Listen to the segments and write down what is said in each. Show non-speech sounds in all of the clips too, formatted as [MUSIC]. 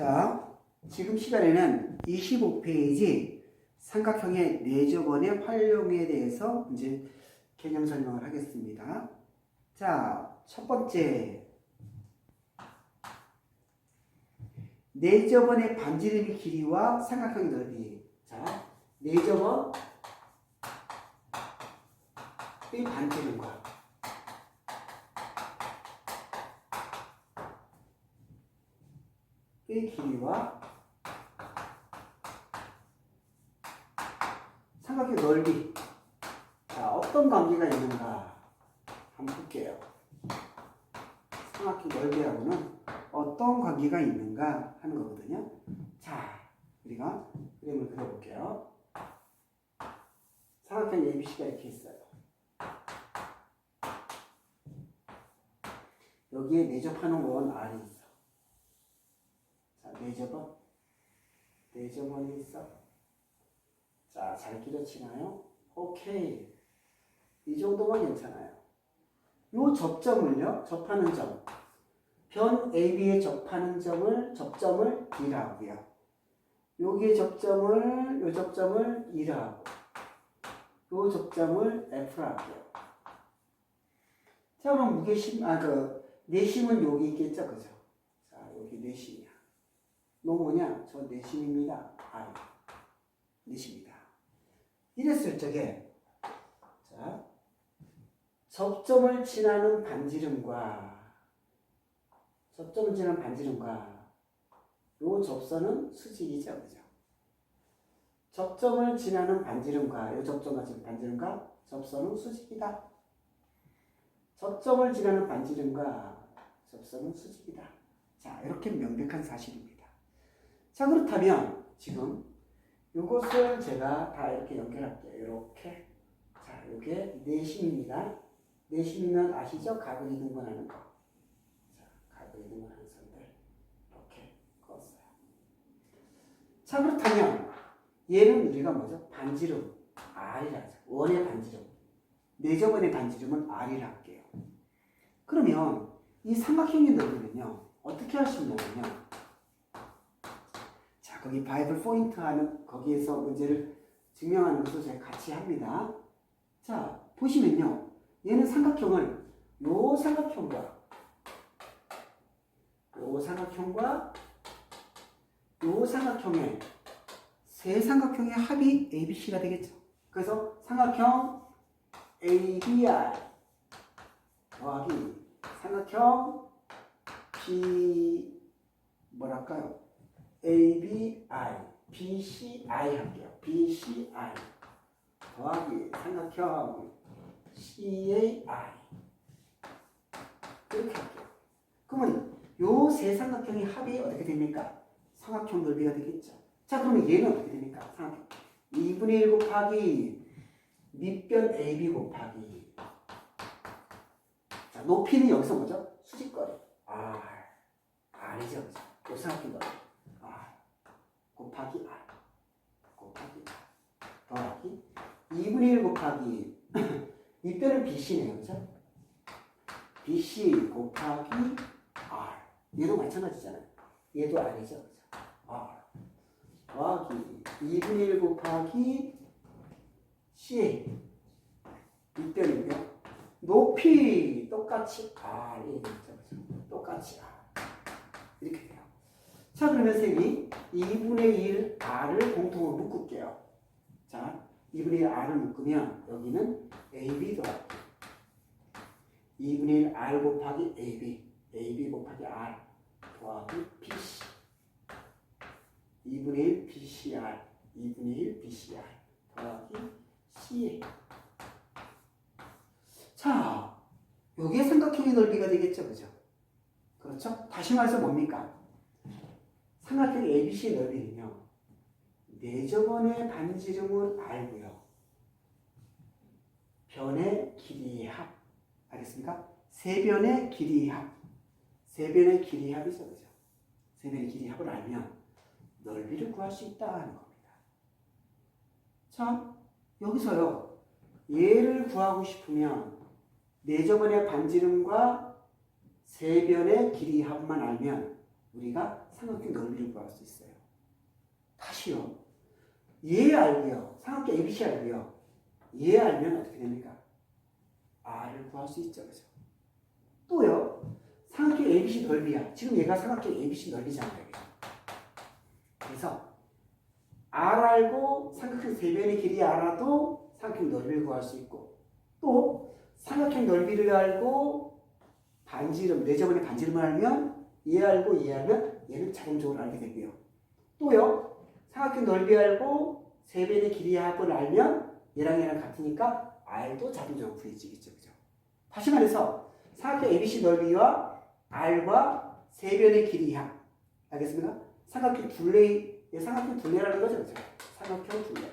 자, 지금 시간에는 25페이지 삼각형의 내접원의 활용에 대해서 이제 개념 설명을 하겠습니다. 자, 첫 번째. 내접원의 반지름의 길이와 삼각형의 넓이. 자, 내접원 의 반지름과 의 길이와 삼각형 넓이. 자 어떤 관계가 있는가 한번 볼게요. 삼각형 넓이하고는 어떤 관계가 있는가 하는 거거든요. 자 우리가 그림을 그려볼게요. 삼각형 ABC가 이렇게 있어요. 여기에 내접하는 원 R이 있어 자, 내접원. 내접원이 있어. 자, 잘 그려지나요? 오케이. 이 정도면 괜찮아요. 요 접점을요, 접하는 점. 변 AB에 접하는 점을, 접점을 D라고요. 여기에 접점을, 요 접점을 E라 고. 요 접점을 F라 고요. 자, 그럼 무게심, 아, 그, 내심은 여기 있겠죠, 그죠? 자, 여기 내심이야. 너 뭐냐? 저 내심입니다. 아, 내심이다. 이랬을 적에 자 접점을 지나는 반지름과 접점을 지나는 반지름과 요 접선은 수직이죠, 그죠? 접점을 지나는 반지름과 요 접점과 지금 반지름과 접선은 수직이다. 접점을 지나는 반지름과 접선은 수직이다. 자, 이렇게 명백한 사실입니다. 자 그렇다면 지금 이것을 제가 다 이렇게 연결할게요. 이렇게 자 이게 내심입니다. 내심이면 아시죠? 각을 이등분하는 거. 자 각을 이등분하는 선들 이렇게 그었어요. 자 그렇다면 얘는 우리가 뭐죠? 반지름 R이라 하죠. 원의 반지름. 내저번의 반지름은 R이라 할게요. 그러면 이 삼각형의 넓이는요 어떻게 하시면 되느냐? 자, 거기 바이블 포인트 하는 거기에서 문제를 증명하는 것도 제가 같이 합니다. 자, 보시면요. 얘는 삼각형을 요 삼각형과 요 삼각형과 요 삼각형의 세 삼각형의 합이 ABC가 되겠죠. 그래서 삼각형 ABR 더하기 삼각형 B 뭐랄까요? ABI, BCI 할게요. BCI 더하기 삼각형 CAI 이렇게 할게요. 그러면 요 세 삼각형의 합이 어떻게 됩니까? 삼각형 넓이가 되겠죠. 자 그러면 얘는 어떻게 됩니까? 삼각형 2분의 1 곱하기 밑변 AB 곱하기 자 높이는 여기서 뭐죠? 수직거리 R R이죠. 요 삼각형 R 곱하기 R 곱하기 R 더하기 2분의 1 곱하기 [LAUGHS] 밑변은 BC네요. 그죠? BC 곱하기 R 얘도 마찬가지잖아요. 얘도 R이죠. 그죠? R 더하기 2분의 1 곱하기 CA 밑변이고요. 높이 똑같이 R 이렇게 되죠. 그죠? 똑같이 R. 자 그러면 쌤이 2분의 1 R을 공통으로 묶을게요. 자 2분의 1 R을 묶으면 여기는 AB 더하기 2분의 1 R 곱하기 AB AB 곱하기 R 더하기 BC. 2분의 1 BCR 2분의 1 BCR 더하기 CA. 자 요게 삼각형의 넓이가 되겠죠 그죠? 그렇죠? 다시 말해서 뭡니까 삼각형 ABC의 넓이는요. 네저번의 반지름은 R고요. 변의 길이의 합. 알겠습니까? 세 변의 길이의 합 세 변의 길이의 합이죠 그죠. 세 변의 길이의 합을 알면 넓이를 구할 수 있다 하는 겁니다. 자, 여기서요. 얘를 구하고 싶으면 네저번의 반지름과 세 변의 길이 합만 알면 우리가 삼각형 넓이를 구할 수 있어요. 다시요. 얘 알고요. 삼각형 ABC 알고요. 얘 알면 어떻게 됩니까? R을 구할 수 있죠. 그죠? 또요. 삼각형 ABC 넓이야. 지금 얘가 삼각형 ABC 넓이잖아요. 그래서 R 알고 삼각형 세 변의 길이 알아도 삼각형 넓이를 구할 수 있고 또 삼각형 넓이를 알고 반지름, 내저번의 반지름을 알면 얘 알고 얘 알면 얘는 자동적으로 알게 되고요. 또요. 삼각형 넓이 알고 세 변의 길이 합을 알면 얘랑 얘랑 같으니까 R도 자동적으로 구해지겠죠. 그죠? 다시 말해서 삼각형 ABC 넓이와 R과 세 변의 길이 합 알겠습니까? 삼각형 둘레 예, 삼각형 둘레라는 거죠. 그죠? 삼각형 둘레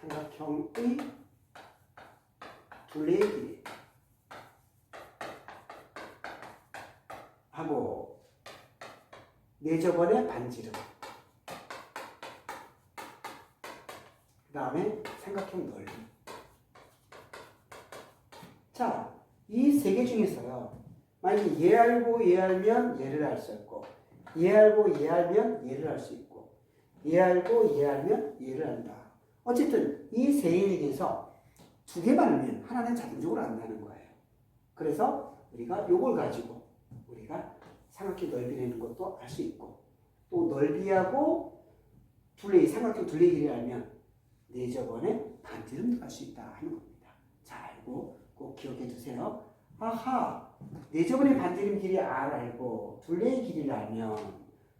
삼각형의 둘레의 길이 하고 내저번의 반지름. 그 다음에 삼각형 넓이. 자, 이 세 개 중에서요. 만약에 얘 알고 얘 알면 얘를 알 수 있고 얘 알고 얘 알면 얘를 알 수 있고 얘 알고 얘 알면 얘를 안다. 어쨌든 이 세 개 중에서 두 개만 알면 하나는 자동적으로 안다는 거예요. 그래서 우리가 요걸 가지고 우리가 삼각형 넓이 내는 것도 알 수 있고 또 넓이하고 둘레 삼각형 둘레 길이를 알면 내저번에 반지름도 알 수 있다 하는 겁니다. 자 알고 꼭 기억해 두세요. 아하 내저번의 반지름 길이 R 알고 둘레의 길이를 알면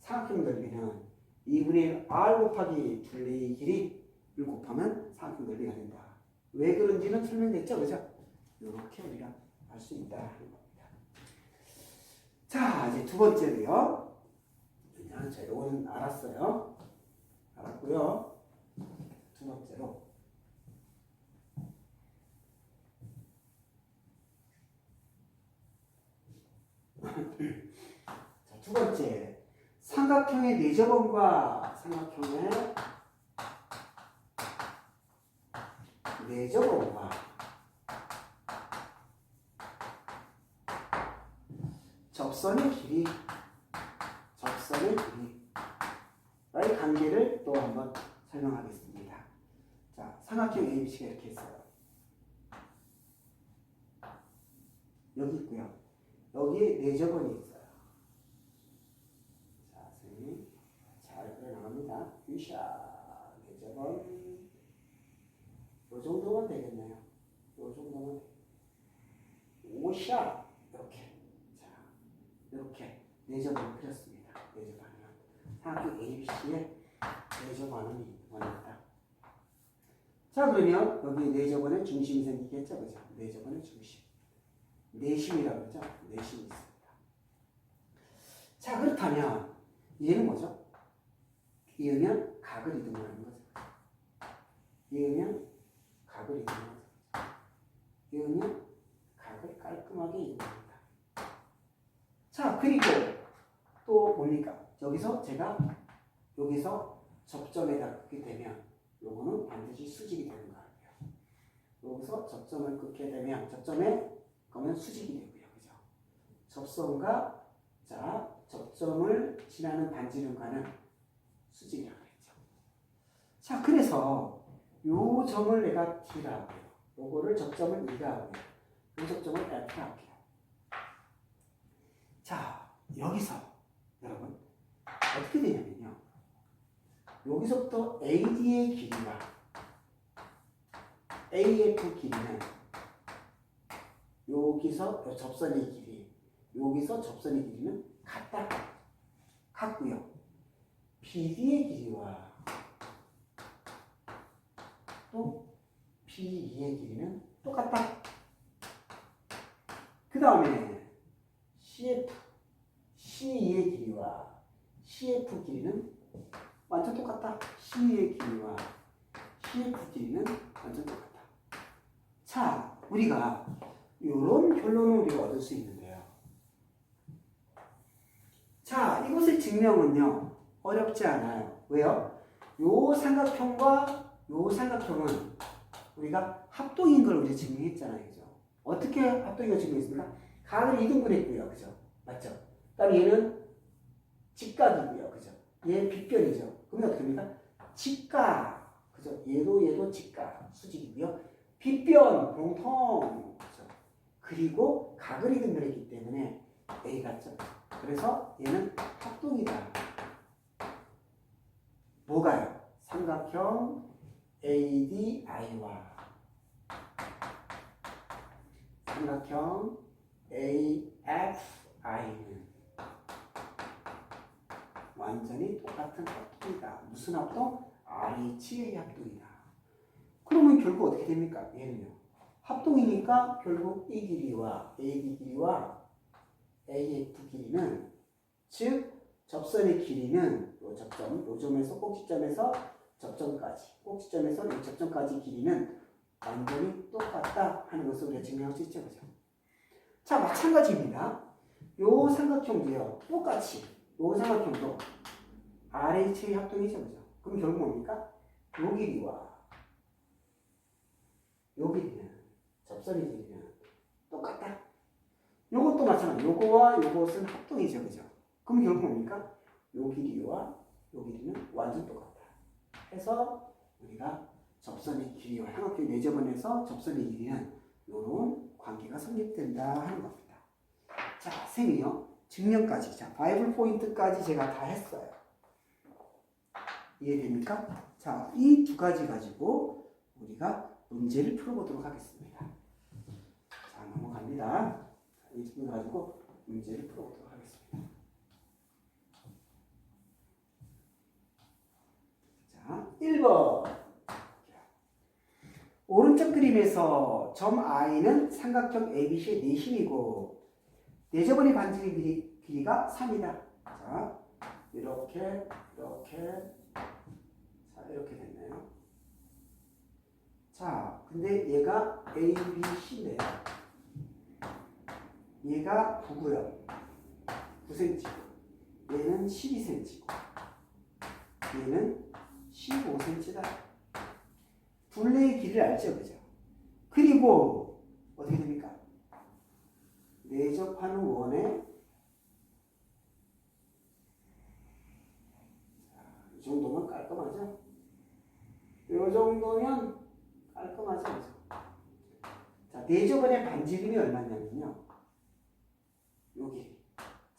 삼각형 넓이는 2분의 1 R 곱하기 둘레의 길이를 곱하면 삼각형 넓이가 된다. 왜 그런지는 설명됐죠, 그죠? 이렇게 우리가 알 수 있다 하는 겁니다. 자, 이제 두 번째로요. 그냥 자, 요거는 알았어요. 알았고요. 두 번째로. [LAUGHS] 자, 두 번째. 삼각형의 내저번과 삼각형의 내저번과 접선의 길이 접선의 길이의 관계를 또 한번 설명하겠습니다. 자, 삼각형 ABC가 이렇게 있어요. 여기 있고요. 여기에 내저번이 있어요. 자, 선생님 잘 그려 나갑니다. 뷰샤 내저번 요 정도면 되겠네요. 요 정도면 오샤 이렇게 자 이렇게 내저반을 그렸습니다. 내저반은 삼각형 ABC의 내저반은 원이다. 자 그러면 여기 내저반에 중심이 생기겠죠, 그죠? 내저반의 중심, 내심이라고 그러죠? 내심이 있습니다. 자 그렇다면 얘는 뭐죠? 이으면 각을 이동하는 거죠. 이으면 각을 이동하는 거죠. 이으면 각을 깔끔하게 이동합니다. 자, 그리고 또 뭡니까? 여기서 제가 여기서 접점에다 긋게 되면 요거는 반드시 수직이 되는 거 아니에요. 여기서 접점을 긋게 되면 접점에 그러면 수직이 되고요. 그죠? 접선과 자, 접점을 지나는 반지름과는 수직이라고 했죠. 자, 그래서 요 점을 내가 T라고 해요. 요거를 접점을 E가 하고요. 요 접점을 F라고 할게요. 자, 여기서 어떻게 되냐면요. 여기서부터 AD의 길이와 AF 길이는 여기서 요 접선의 길이, 여기서 접선의 길이는 같다. 같고요. BD의 길이와 또 BE의 길이는 똑같다. 그 다음에 CF, CE의 길이와 CF 길이는 완전 똑같다. CE의 길이와 CF 길이는 완전 똑같다. 자, 우리가 이런 결론을 우리가 얻을 수 있는데요. 자, 이것의 증명은요, 어렵지 않아요. 왜요? 요 삼각형과 요 삼각형은 우리가 합동인 걸 우리 증명했잖아요. 그죠? 어떻게 합동인 걸 증명했습니까? 각을 이등분했고요. 그죠? 맞죠? 그 다음에 얘는 직각이고요. 그죠? 얘 빗변이죠. 그러면 어떻게 됩니까? 직각. 그죠? 얘도 얘도 직각. 수직이고요. 빗변 공통. 그죠? 그리고 각을 이긴 그랬기 때문에 A 같죠? 그래서 얘는 합동이다. 뭐가요? 삼각형 ADI와 삼각형 AFI는 완전히 똑같은 합동이다. 무슨 합동? RH의 합동이다. 그러면 결국 어떻게 됩니까? 얘는요. 합동이니까 결국 이 길이와 AD 길이와 AF 길이는 즉 접선의 길이는 요 접점, 요 점에서 꼭지점에서 접점까지, 꼭지점에서 이 접점까지 길이는 완전히 똑같다 하는 것을 우리가 증명할 수 있죠, 그죠? 자, 마찬가지입니다. 요 삼각형도요, 똑같이 요 삼각형도 RH의 합동이죠, 그죠? 그럼 결국 뭡니까? 요 길이와 요 길이는 접선의 길이는 똑같다. 요것도 마찬가지. 요거와 요것은 합동이죠, 그죠? 그럼 결국 뭡니까? 요 길이와 요 길이는 완전 똑같다. 해서 우리가 접선의 길이와 삼각형 내접원에서 접선의 길이는 요런 관계가 성립된다 하는 겁니다. 자, 쌤이요. 증명까지. 자, 바이블 포인트까지 제가 다 했어요. 이해됩니까? 자, 이 두 가지 가지고 우리가 문제를 풀어보도록 하겠습니다. 자, 넘어갑니다. 이두 가지고 문제를 풀어보도록 하겠습니다. 자, 1번. 오른쪽 그림에서 점 I는 삼각형 ABC의 내심이고 내접원의 반지의 길이, 길이가 3이다. 자, 이렇게, 이렇게, 자, 이렇게 됐네요. 자, 근데 얘가 ABC네요. 얘가 9고요. 9cm. 얘는 12cm고. 얘는 15cm다. 둘레의 길이를 알죠, 그죠? 그리고 어떻게 됩니까? 내접하는 원에 자, 이 정도면 깔끔하죠? 이 정도면 깔끔하죠, 그죠? 자, 내접원의 반지름이 얼마냐면요. 요 길이.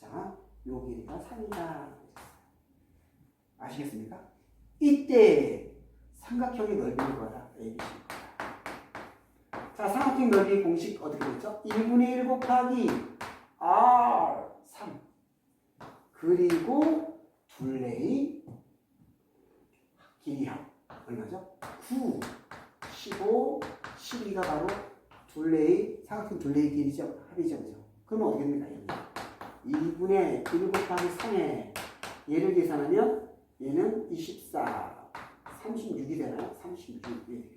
자, 요 길이가 3이다. 아시겠습니까? 이때 삼각형의 넓이를 구하라. ABC. 자, 삼각형 넓이 공식 어떻게 됐죠? 1분의 1 곱하기 R 3 그리고 둘레의 길이 합 얼마죠? 9, 15, 12가 바로 둘레의 삼각형 둘레의 길이죠. 합이죠. 그러면 어떻게 됩니까? 여기 2분의 1 곱하기 3에 얘를 계산하면 얘는 24, 36이 되나요? 36이 되겠네요.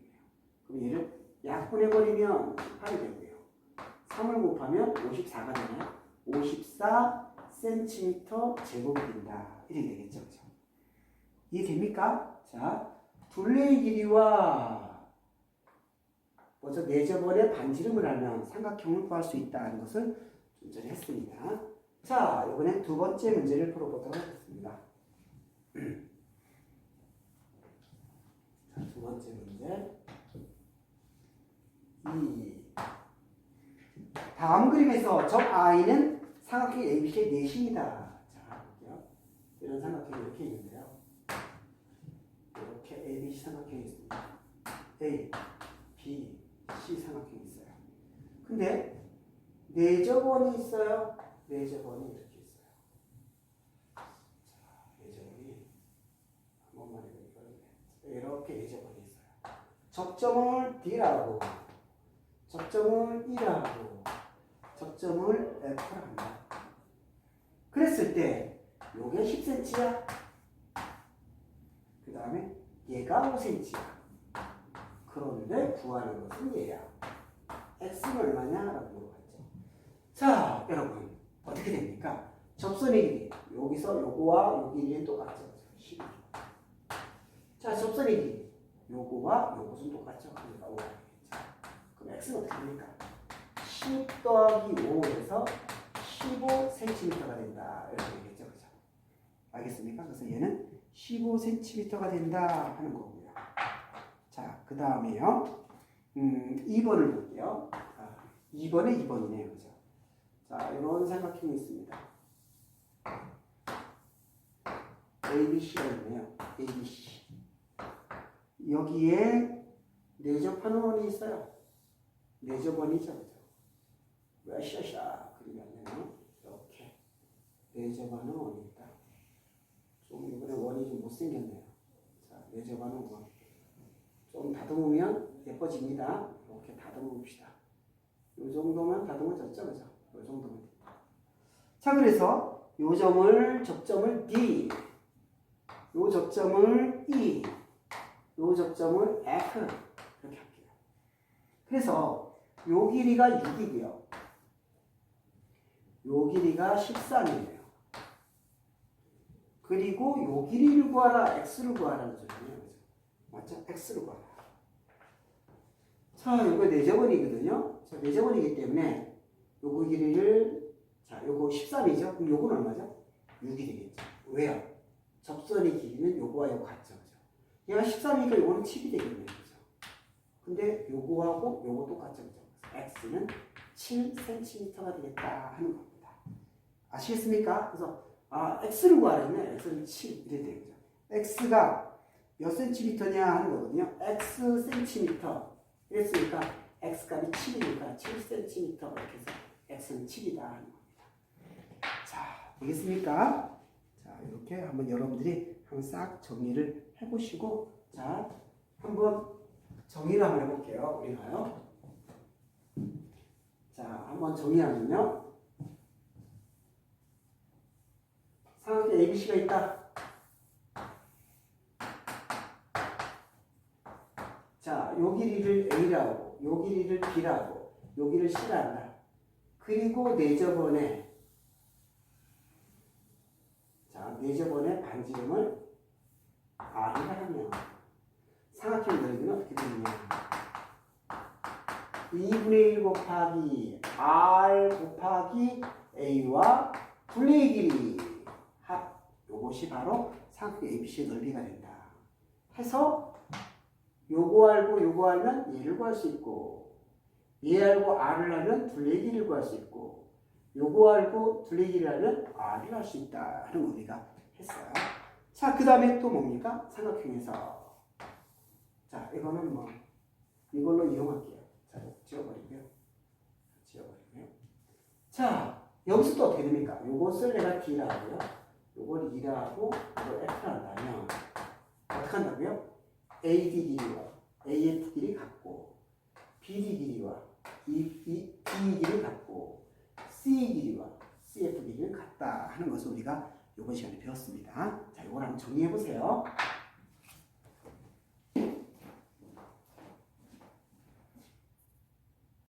그럼 얘를 약분해버리면 18이 되고요. 3을 곱하면 54가 되나요? 54cm 제곱이 된다. 이렇게 되겠죠. 그죠? 이해됩니까? 자, 둘레의 길이와 먼저 내접원의 반지름을 알면 삼각형을 구할 수 있다는 것을 좀 전에 했습니다. 자, 이번엔 두 번째 문제를 풀어보도록 하겠습니다. [CLEARS THROAT] 자, 두 번째 문제. 이 다음 그림에서 점 I는 삼각형 ABC의 내심이다. 자, 볼게요. 이런 삼각형이 이렇게 있는데요. 이렇게 ABC 삼각형이 있습니다. A, B, C 삼각형이 있어요. 근데 내접원이 있어요. 내접원이 이렇게 있어요. 자, 내접원이 한 번만 해보니까 이렇게 내접원이 있어요. 접점을 D라고, 접점을 E라고, 접점을 F라고 합니다. 그랬을 때 요게 10cm야. 그 다음에 얘가 5cm야. 그런데 구하는 것은 얘야. x는 얼마냐 라고 물어봤죠. 자, 여러분 어떻게 됩니까? 접선의 길이 여기서 요거와 요 길이는 똑같죠. 12. 자, 접선의 길이 요거와 요것은 똑같죠. 그러니까 5가 되겠죠. 그럼 x는 어떻게 됩니까? 10 더하기 5에서 15cm가 된다. 이렇게 되겠죠. 그죠? 알겠습니까? 그래서 얘는 15cm가 된다 하는 거고요. 자, 그 다음에요. 음, 2번을 볼게요. 아, 2번에 2번이네요. 그죠? 자, 이런 삼각형이 있습니다. ABC가 있네요. ABC. 여기에 내접하는 원이 있어요. 내접원이죠. 그죠? 으쌰쌰 그리면요. 이렇게 내접하는 원이 있다. 좀 이번에 원이 좀 못생겼네요. 자, 내접하는 원. 좀 다듬으면 예뻐집니다. 이렇게 다듬어 봅시다. 이 정도만 다듬어 졌죠, 그죠? 이 정도면 됐다. 자, 그래서 이 점을 접점을 D, 이 접점을 E, 이 접점을 F 이렇게 할게요. 그래서 요 길이가 6이고요. 요 길이가 13이에요. 그리고 요 길이를 구하라, x를 구하라는 소리예요. 그죠? 맞죠? x를 구하라. 자, 이거 내접원이거든요. 자, 내접원이기 때문에 요거 길이를 자, 요거 13이죠. 그럼 요건 얼마죠? 6이 되겠죠. 왜요? 접선의 길이는 요거와 요거 같죠. 그죠? 얘가 13이니까 요거는 7이 되겠네요. 그죠? 근데 요거하고 요거 똑같죠. 그죠? x는 7cm가 되겠다 하는 겁니다. 아시겠습니까? 그래서 아, x를 구하려면 x는 7 이래 돼요. 그죠? x가 몇 cm냐 하는 거거든요. x cm 이랬으니까 x 값이 7이니까 7cm 이렇게 해서 x는 7이다 하는 겁니다. 자, 되겠습니까? 자, 이렇게 한번 여러분들이 한번 싹 정리를 해보시고 자, 한번 정리를 한번 해볼게요. 우리가요. 자, 한번 정리하면요. 삼각형 ABC가 있다. 자, 요 길이를 A라고, 요 길이를 B라고, 요 C라 한다. 그리고 내저번에 자, 내저번에 반지름을 R이라 하면 삼각형 넓이는 어떻게 되느냐? 2분의 1 곱하기 R 곱하기 A와 분의 길이 합 요것이 바로 삼각형 ABC의 넓이가 된다. 해서 요거 알고 요거 알면 얘를 구할 수 있고 얘 알고 R을 알면 둘레의 길이를 구할 수 있고 요거 알고 둘레의 길이를 알면 R을 할 수 있다 하는 거 우리가 했어요. 자, 그 다음에 또 뭡니까? 삼각형에서 자, 이거는 뭐 이걸로 이용할게요. 자. 지워버리고요. 자, 여기서 또 어떻게 됩니까? 요것을 내가 D라 하고요. 요걸 E라 하고 이걸 F라 한다면 어떻게 한다고요? AD 길이와 AF 길이 같고 BD 길이와 이, 이, E 길이 같고 C 길이와 CF 길이는 같다 하는 것을 우리가 이번 시간에 배웠습니다. 자, 이걸 한번 정리해 보세요.